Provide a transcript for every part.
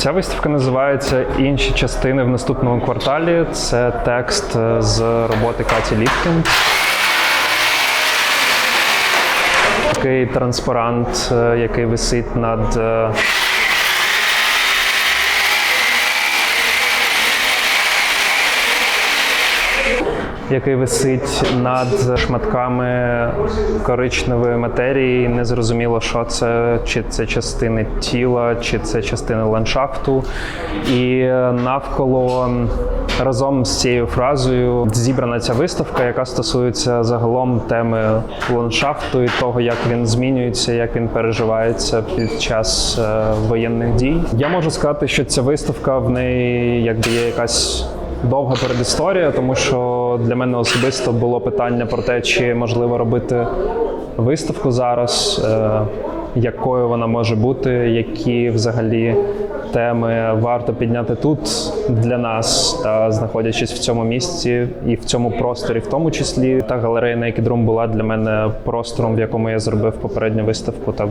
Ця виставка називається Інші частини в наступному кварталі. Це текст е, з роботи Каті Ліпкін. Такий транспарант, е, який висить над який висить над шматками коричневої матерії. Незрозуміло, що це, чи це частини тіла, чи це частини ландшафту. І навколо разом з цією фразою зібрана ця виставка, яка стосується загалом теми ландшафту і того, як він змінюється, як він переживається під час е, воєнних дій. Я можу сказати, що ця виставка в неї якби є якась довга передісторія, тому що для мене особисто було питання про те, чи можливо робити виставку зараз, е, якою вона може бути, які взагалі теми варто підняти тут для нас, та знаходячись в цьому місці і в цьому просторі, в тому числі та галерея на Екідрум була для мене простором, в якому я зробив попередню виставку. Та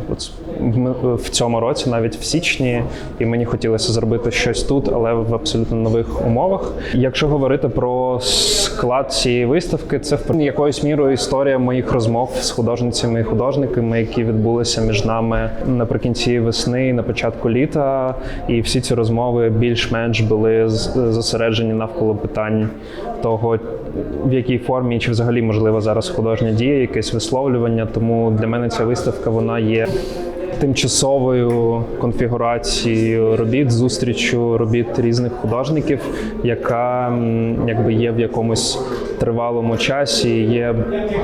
в цьому році, навіть в січні, і мені хотілося зробити щось тут, але в абсолютно нових умовах. Якщо говорити про склад цієї виставки, це в якоюсь мірою історія моїх розмов з художницями і художниками, які відбулися між нами наприкінці весни, на початку літа. І всі ці розмови більш-менш були зосереджені навколо питань того, в якій формі чи взагалі можливо зараз художня дія, якесь висловлювання. Тому для мене ця виставка вона є тимчасовою конфігурацією робіт, зустрічю робіт різних художників, яка якби є в якомусь тривалому часі, є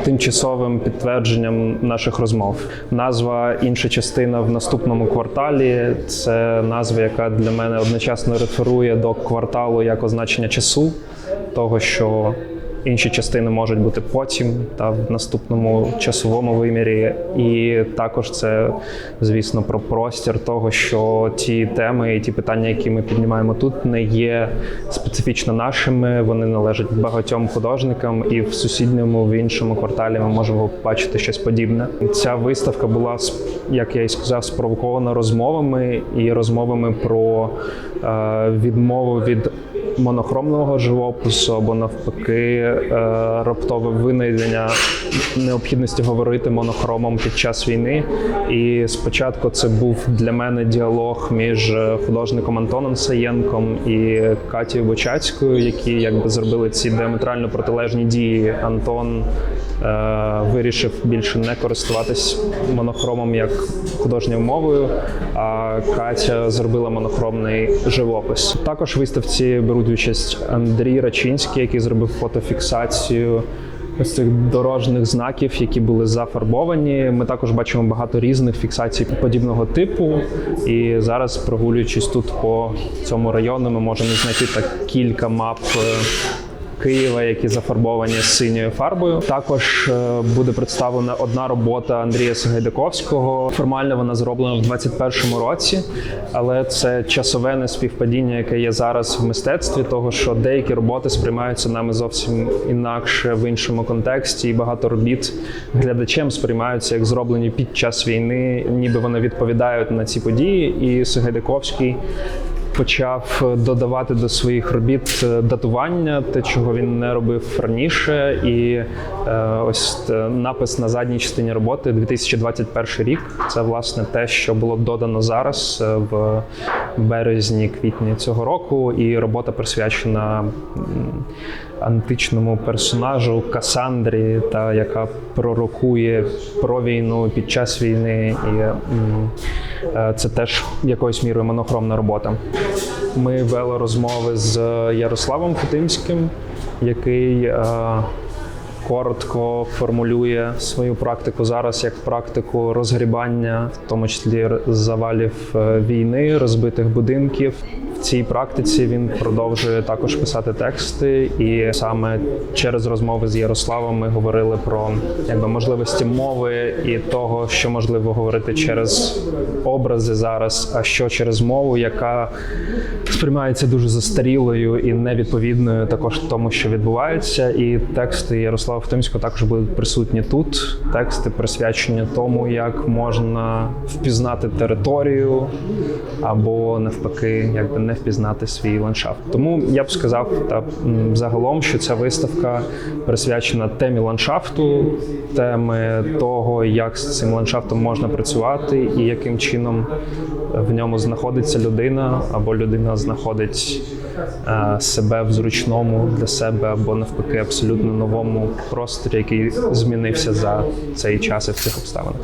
тимчасовим підтвердженням наших розмов. Назва інша частина в наступному кварталі це назва, яка для мене одночасно реферує до кварталу як означення часу, того що Інші частини можуть бути потім та в наступному часовому вимірі. І також це, звісно, про простір того, що ті теми і ті питання, які ми піднімаємо тут, не є специфічно нашими. Вони належать багатьом художникам, і в сусідньому в іншому кварталі ми можемо побачити щось подібне. Ця виставка була як я і сказав, спровокована розмовами і розмовами про е, відмову від монохромного живопису або навпаки е, раптове винайдення необхідності говорити монохромом під час війни. І спочатку це був для мене діалог між е, художником Антоном Саєнком і Катією Бочацькою, які якби зробили ці діаметрально протилежні дії. Антон е, вирішив більше не користуватись монохромом як художньою мовою, а Катя зробила монохромний живопис. Також виставці беруть участь Андрій Рачинський, який зробив фотофіксацію. Ось цих дорожніх знаків, які були зафарбовані. Ми також бачимо багато різних фіксацій подібного типу. І зараз, прогулюючись тут по цьому району, ми можемо знайти так кілька мап е, Києва, які зафарбовані синьою фарбою. Також е, буде представлена одна робота Андрія Сагайдаковського. Формально вона зроблена в 21-му році, але це часове неспівпадіння, яке є зараз в мистецтві, того що деякі роботи сприймаються нами зовсім інакше в іншому контексті, і багато робіт глядачем сприймаються як зроблені під час війни, ніби вони відповідають на ці події. І Сагайдаковський почав додавати до своїх робіт е, датування, те, чого він не робив раніше. І е, ось е, напис на задній частині роботи 2021 рік. Це власне те, що було додано зараз е, в березні, квітні цього року. І робота присвячена античному персонажу Касандрі, та яка пророкує про війну під час війни. І е, це теж якоюсь мірою монохромна робота. Ми вели розмови з Ярославом Кутимським, який е, коротко формулює свою практику зараз як практику розгрібання, в тому числі завалів е, війни, розбитих будинків. В цій практиці він продовжує також писати тексти, і саме через розмови з Ярославом ми говорили про якби можливості мови і того, що можливо говорити через образи зараз, а що через мову, яка сприймається дуже застарілою і невідповідною також тому, що відбувається. І тексти Ярослава Владислава Втимського також будуть присутні тут. Тексти присвячені тому, як можна впізнати територію або навпаки, якби не впізнати свій ландшафт. Тому я б сказав та загалом, що ця виставка присвячена темі ландшафту, теми того, як з цим ландшафтом можна працювати і яким чином в ньому знаходиться людина, або людина знаходить е, себе в зручному для себе, або навпаки, абсолютно новому просторі, який змінився за цей час і в цих обставинах.